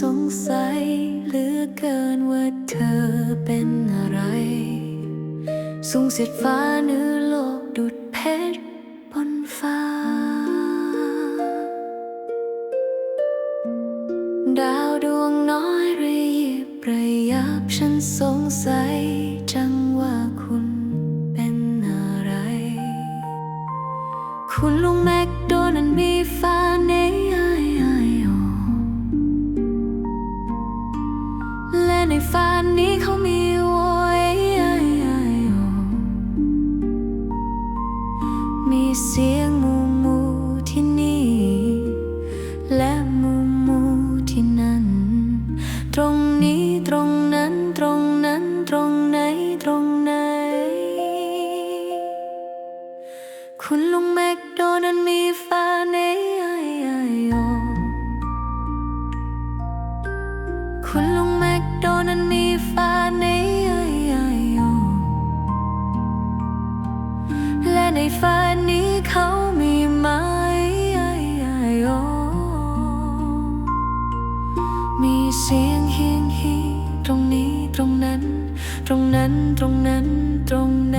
สงสัยเหลือเกินว่าเธอเป็นอะไร สูงเสียดฟ้าเนื้อโลกดุดเพชรบนฟ้า ดาวดวงน้อยระยิบระยับฉันสงสัยจังว่าคุณเป็นอะไร คุณลงแม esquecer. ้นตรงนั้นตรงไหน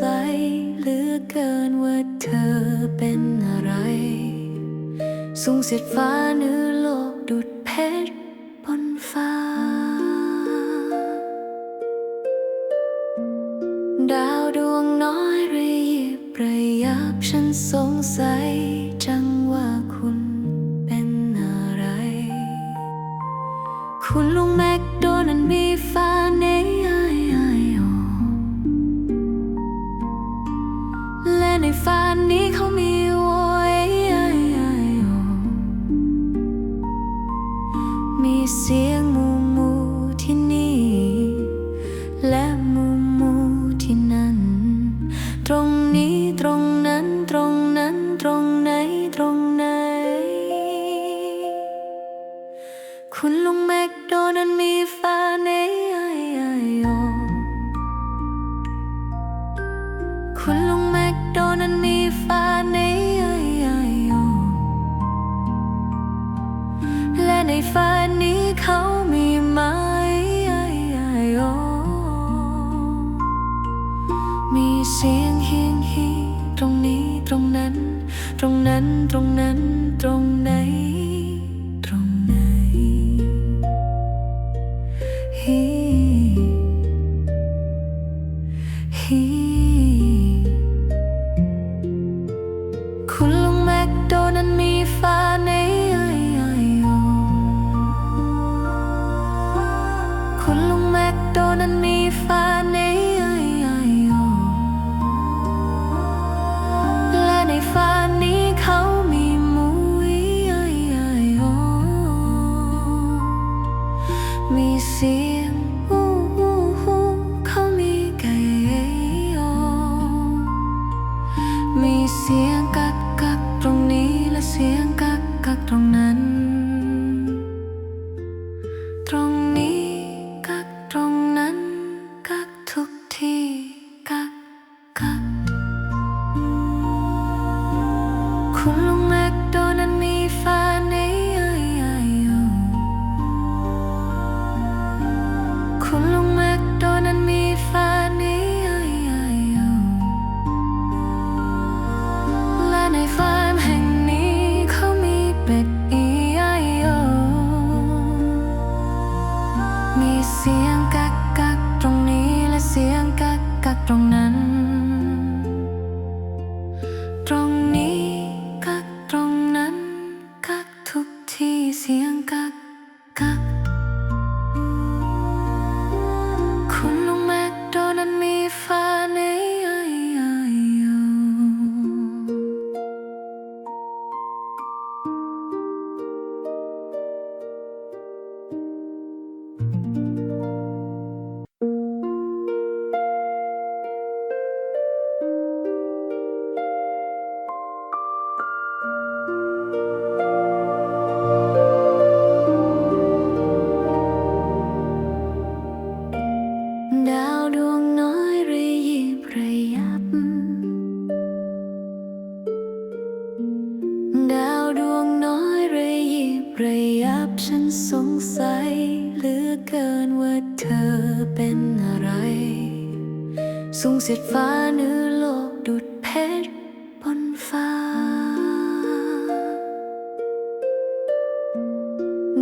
สัยเหลือเกินว่าเธอเป็นอะไร สูงเสียดฟ้าเนื้อโลกดุดเพชรบนฟ้า ดาวดวงน้อยระยิบระยับฉันสงสัยจังว่าคุณเป็นอะไร คุณลงแม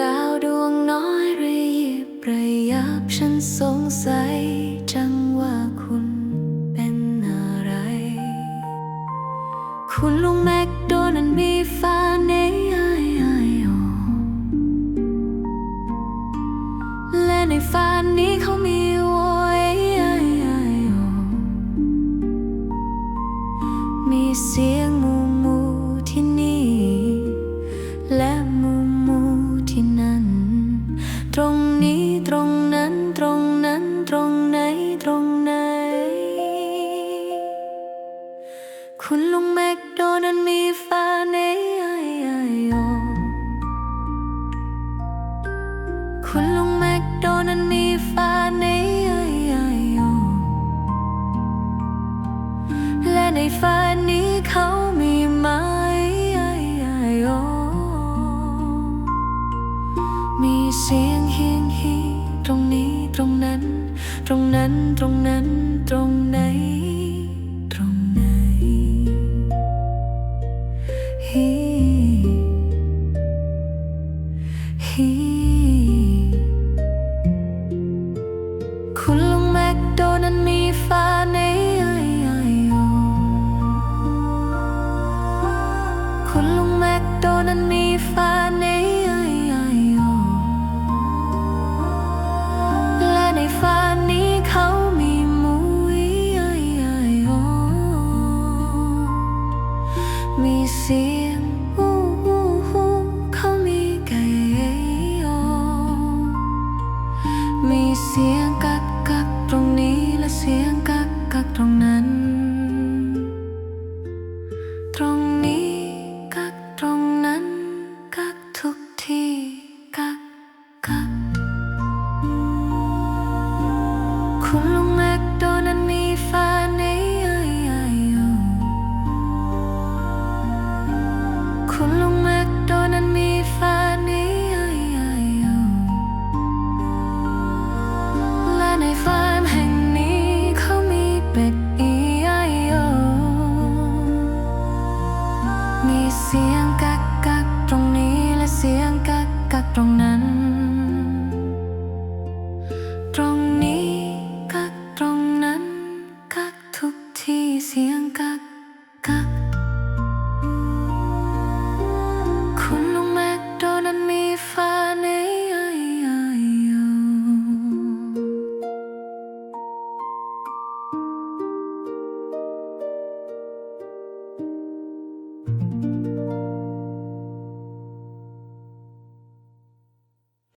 ดาวดวงน้อยระยิบระยับฉันสงสัยจังว่าคุณเป็นอะไร คุณลุงแมคโดนัลด์มีฟ้าในไอไอโอและในฟ้านี้เขามี มีฟ้าในไอไอโอและในฟ้านี้เขามีไหมไอไอโอมีเสียงเฮียงฮีตรงนี้ตรงนั้น ตรงนั้นตรงนั้นตรงไหน me seeing